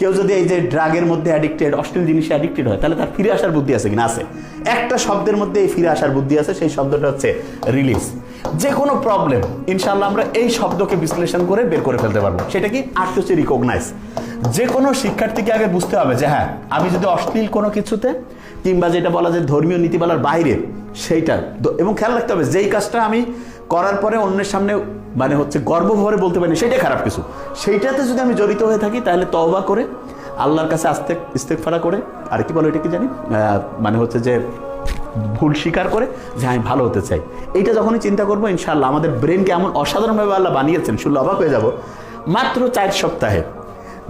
কেউ যদি এই যে ড্রাগের মধ্যে অ্যাডিক্টেড অশ্লীল জিনিসে অ্যাডিক্টেড হয়, তাহলে তার ফিরে আসার বুদ্ধি আছে কিনা? আছে। একটা শব্দের মধ্যে এই ফিরে আসার বুদ্ধি আছে, সেই শব্দটা হচ্ছে রিলিজ যে কোনো প্রবলেম ইনশাল্লাহ আমরা এই শব্দকে বিশ্লেষণ করে বের করে ফেলতে পারব। সেটা কি? আর্ট হচ্ছে রিকগনাইজ যে কোনো শিক্ষার্থীকে আগে বুঝতে হবে যে হ্যাঁ আমি যদি অশ্লীল কোনো কিছুতে, কিংবা যেটা বলা যায় ধর্মীয় নীতিমালার বাইরে, সেইটা এবং খেয়াল রাখতে হবে, যেই কাজটা আমি করার পরে অন্যের সামনে মানে হচ্ছে গর্বভরে বলতে পারি সেটাই খারাপ কিছু। সেইটাতে যদি আমি জড়িত হয়ে থাকি, তাহলে তওবা করে, আল্লাহর কাছে আস্তে ইস্তেকফারা করে, আর কি বলো এটা কি জানি মানে হচ্ছে যে ভুল স্বীকার করে, যে আমি ভালো হতে চাই। এইটা যখনই চিন্তা করব, ইনশাআল্লাহ আমাদের ব্রেনকে এমন অসাধারণভাবে আল্লাহ বানিয়েছেন, শুনলে অবাক হয়ে যাব। মাত্র চার সপ্তাহে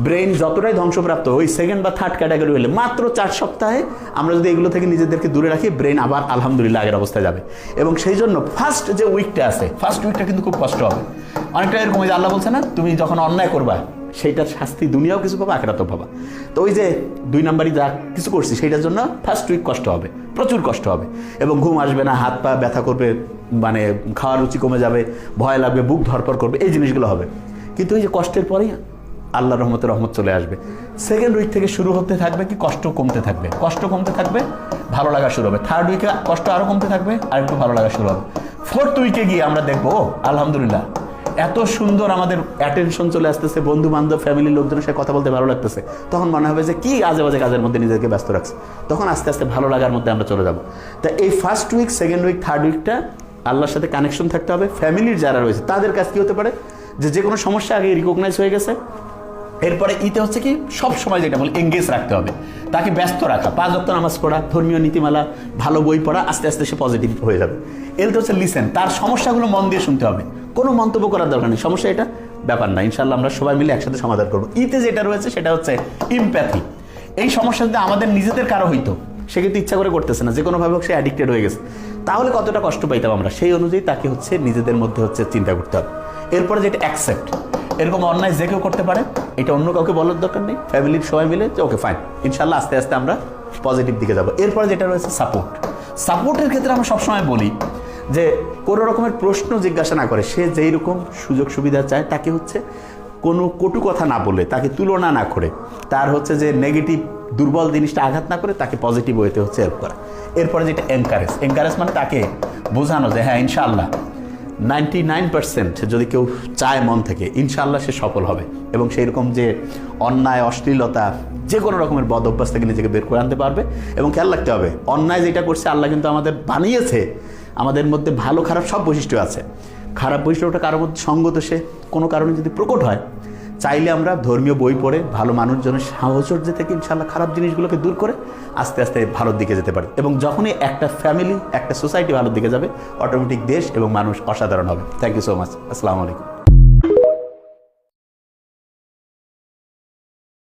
ব্রেন যতটাই ধ্বংসপ্রাপ্ত ওই সেকেন্ড বা থার্ড ক্যাটাগরি হলে মাত্র চার সপ্তাহে আমরা যদি এগুলো থেকে নিজেদেরকে দূরে রাখি ব্রেন আবার আলহামদুলিল্লাহ আগের অবস্থায় যাবে। এবং সেই জন্য ফার্স্ট যে উইকটা আছে ফার্স্ট উইকটা কিন্তু খুব কষ্ট হবে। অনেকটা এরকম ওই যে আল্লাহ বলছে না, তুমি যখন অন্যায় করবা, সেইটার শাস্তি দুনিয়াও কিছু পাবা, আখেরাতও পাবা। তো ওই যে দুই নাম্বারই যা কিছু করছি, সেইটার জন্য ফার্স্ট উইক কষ্ট হবে, প্রচুর কষ্ট হবে। এবং ঘুম আসবে না, হাত পা ব্যথা করবে মানে খাওয়ার রুচি কমে যাবে, ভয় লাগবে, বুক ধরপর করবে, এই জিনিসগুলো হবে। কিন্তু এই যে কষ্টের পরেই আল্লাহ রহমতের রহমত চলে আসবে। সেকেন্ড উইক থেকে শুরু হতে থাকবে কি? কষ্ট কমতে থাকবে। কষ্ট কমতে থাকবে ভালো লাগা শুরু হবে। থার্ড উইকে কষ্ট আরও কমতে থাকবে আর একটু ভালো লাগা শুরু হবে। ফোর্থ উইকে গিয়ে আমরা দেখব ও, আলহামদুলিল্লাহ। এত সুন্দর আমাদের অ্যাটেনশন চলে আসতেছে বন্ধু বান্ধব ফ্যামিলির লোকজনের সাথে কথা বলতে ভালো লাগতেছে। তখন মনে হবে যে কি আজে বাজে কাজের মধ্যে নিজেকে ব্যস্ত রাখছে। তখন আস্তে আস্তে ভালো লাগার মধ্যে আমরা চলে যাব। তা এই ফার্স্ট উইক সেকেন্ড উইক থার্ড উইকটা আল্লাহর সাথে কানেকশন থাকতে হবে। ফ্যামিলির যারা রয়েছে তাদের কাছে কি হতে পারে? যে যে কোনো সমস্যা আগে রিকগনাইজ হয়ে গেছে। এরপরে ইতে হচ্ছে কি, সব সময় যেটা বলি এঙ্গেজ রাখতে হবে। তাকে ব্যস্ত রাখা। পাঁচ অক্ট নামাজ পড়া, ধর্মীয় নীতিমালা, ভালো বই পড়া, আস্তে আস্তে সে পজিটিভ হয়ে যাবে। এলতে হচ্ছে লিসেন তার সমস্যাগুলো মন দিয়ে শুনতে হবে। কোনো মন্তব্য করার দরকার নেই। সমস্যা এটা, ব্যাপার না। ইনশাল্লাহ আমরা সবাই মিলে একসাথে সমাধান করব। ইতে যেটা রয়েছে, সেটা হচ্ছে ইমপ্যাথি এই সমস্যা যদি আমাদের নিজেদের কারও হইতো, সে কিন্তু ইচ্ছা করে করতেছে না। যে কোনোভাবে হোক, সে অ্যাডিক্টেড হয়ে গেছে। তাহলে কতটা কষ্ট পাইতাম আমরা? সেই অনুযায়ী তাকে হচ্ছে নিজেদের মধ্যে হচ্ছে চিন্তা করতে হবে। এরপরে যেটা অ্যাকসেপ্ট এরকম অন্যায় যে কেউ করতে পারে এটা অন্য কাউকে বলার দরকার নেই। ফ্যামিলির সবাই মিলে যে ওকে ফাইন ইনশাল্লাহ আস্তে আস্তে আমরা পজিটিভ দিকে যাব। এরপরে যেটা রয়েছে সাপোর্ট সাপোর্টের ক্ষেত্রে আমরা সবসময় বলি যে, কোনো রকমের প্রশ্ন জিজ্ঞাসা না করে। সে যেই রকম সুযোগ সুবিধা চায়, তাকে হচ্ছে কোনো কটু কথা না বলে, তাকে তুলনা না করে, তার হচ্ছে যে নেগেটিভ দুর্বল জিনিসটা আঘাত না করে, তাকে পজিটিভ ওয়েতে হচ্ছে হেল্প করা। এরপরে যেটা এনকারেজ এনকারেজ মানে তাকে বোঝানো যে হ্যাঁ ইনশাআল্লাহ নাইনটি যদি কেউ চায় মন থেকে ইনশাল্লাহ সে সফল হবে। এবং সেই রকম যে অন্যায়, অশ্লীলতা, যে কোনো রকমের বদ অভ্যাস থেকে নিজেকে বের করে আনতে পারবে। এবং খেয়াল রাখতে হবে, অন্যায় যেটা করছে আল্লাহ কিন্তু আমাদের বানিয়েছে, আমাদের মধ্যে ভালো খারাপ সব বৈশিষ্ট্য আছে। খারাপ বৈশিষ্ট্যটা কারোর মধ্যে সঙ্গত সে কোনো কারণে যদি প্রকট হয় চাইলে আমরা ধর্মীয় বই পড়ে ভালো মানুষজনের সাহচর্য থেকে ইনশাল্লাহ খারাপ জিনিসগুলোকে দূর করে আস্তে আস্তে ভালোর দিকে যেতে পারি। এবং যখনই একটা ফ্যামিলি একটা সোসাইটি ভালোর দিকে যাবে অটোমেটিক দেশ এবং মানুষ অসাধারণ হবে। থ্যাংক ইউ সো মাচ আসসালামু আলাইকুম